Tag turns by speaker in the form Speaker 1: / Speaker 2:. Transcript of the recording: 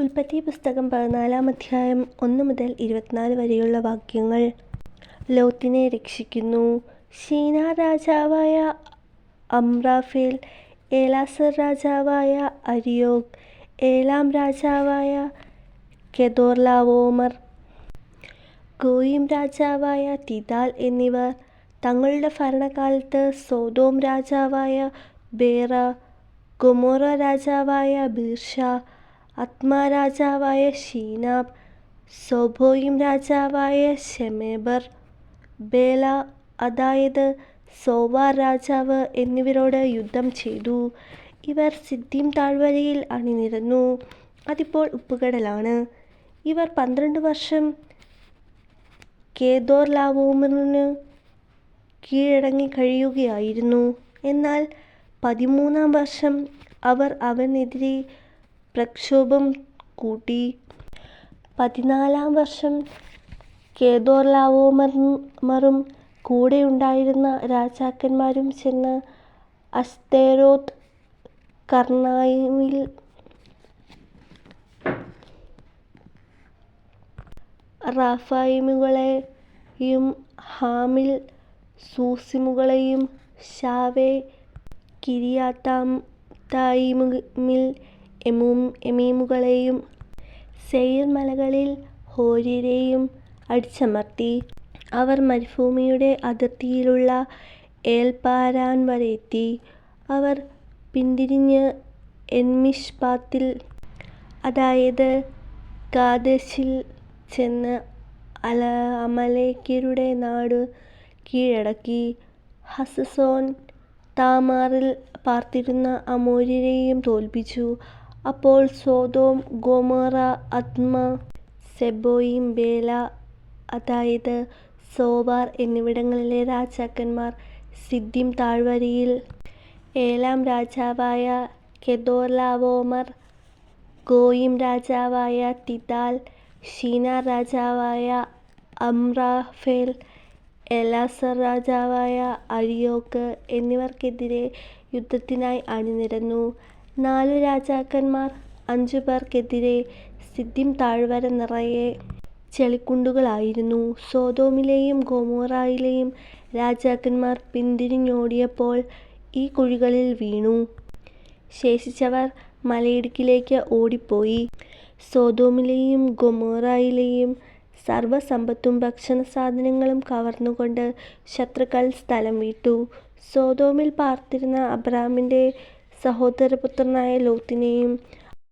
Speaker 1: ഉൽപ്പത്തി പുസ്തകം പതിനാലാം അധ്യായം ഒന്ന് മുതൽ ഇരുപത്തിനാല് വരെയുള്ള വാക്യങ്ങൾ ലോത്തിനെ രക്ഷിക്കുന്നു. ഷീന രാജാവായ അമ്രാഫേൽ, ഏലാസർ രാജാവായ അരിയോഗ് ഏലാം രാജാവായ കെദോർലാവോമർ ഗോയിം രാജാവായ തിദാൽ എന്നിവർ തങ്ങളുടെ ഭരണകാലത്ത് സോദോം രാജാവായ ബേറ, ഗൊമോറ രാജാവായ ബിർശ, അദ്മാ ഷീനാബ് സോഭോയും രാജാവായ ഷെമേബർ ബേല അതായത് സോവാർ രാജാവ് എന്നിവരോട് യുദ്ധം ചെയ്തു. ഇവർ സിദ്ദീം താഴ്വരയിൽ അണിനിരന്നു. അതിപ്പോൾ ഉപ്പുകടലാണ്. ഇവർ പന്ത്രണ്ട് വർഷം കേദോർ ലാവോമറിന് കീഴടങ്ങി കഴിയുകയായിരുന്നു. എന്നാൽ പതിമൂന്നാം വർഷം അവർ അവനെതിരെ പ്രക്ഷോഭം കൂട്ടി. പതിനാലാം വർഷം കെദൊർലാവോമറും കൂടെയുണ്ടായിരുന്ന രാജാക്കന്മാരും ചെന്ന് അസ്തേരോത് കർണായിമിൽ റാഫായിമുകളെയും ഹാമിൽ, സൂസിമുകളെയും ശാവേ, കിരിയതായിമിൽ, എമീമുകളെയും സെയിർ മലകളിൽ ഹോര്യരെയും അടിച്ചമർത്തി. അവർ മരുഭൂമിയുടെ അതിർത്തിയിലുള്ള ഏൽപാരാൻ വരെ എത്തി. അവർ പിന്തിരിഞ്ഞ് എൻമിശ്പാത്തിൽ അതായത് കാദേശിൽ ചെന്ന് അല അമലേക്യരുടെ നാടു കീഴടക്കി. ഹസസോൻ താമാറിൽ പാർത്തിരുന്ന അമോര്യരെയും തോൽപ്പിച്ചു. അപ്പോൾ സോതോം ഗോമറ അത്മ സെബോയിം, ബേല അതായത് സോവാർ എന്നിവിടങ്ങളിലെ രാജാക്കന്മാർ സിദ്ധിം താഴ്വരയിൽ ഏലാം രാജാവായ കെദോർലാവോമർ ഗോയിം രാജാവായ തിതാൽ ഷീന രാജാവായ അമ്രാഫേൽ, എലാസർ രാജാവായ അരിയോക്ക് എന്നിവർക്കെതിരെ യുദ്ധത്തിനായി അണിനിരന്നു. നാലു രാജാക്കന്മാർ അഞ്ചു പേർക്കെതിരെ സിദ്ധിം താഴ്വര നിറയെ ചെളിക്കുണ്ടുകളായിരുന്നു. സൊദോമിലെയും ഗൊമോറായിലെയും രാജാക്കന്മാർ പിന്തിരിഞ്ഞോടിയപ്പോൾ ഈ കുഴികളിൽ വീണു. ശേഷിച്ചവർ മലയിടുക്കിലേക്ക് ഓടിപ്പോയി. സൊദോമിലെയും ഗൊമോറായിലെയും സർവസമ്പത്തും ഭക്ഷണസാധനങ്ങളും കവർന്നുകൊണ്ട് ശത്രുക്കൾ സ്ഥലം വിട്ടു. സൊദോമിൽ പാർത്തിരുന്ന അബ്രാമിന്റെ സഹോദരപുത്രനായ ലോത്തിനെയും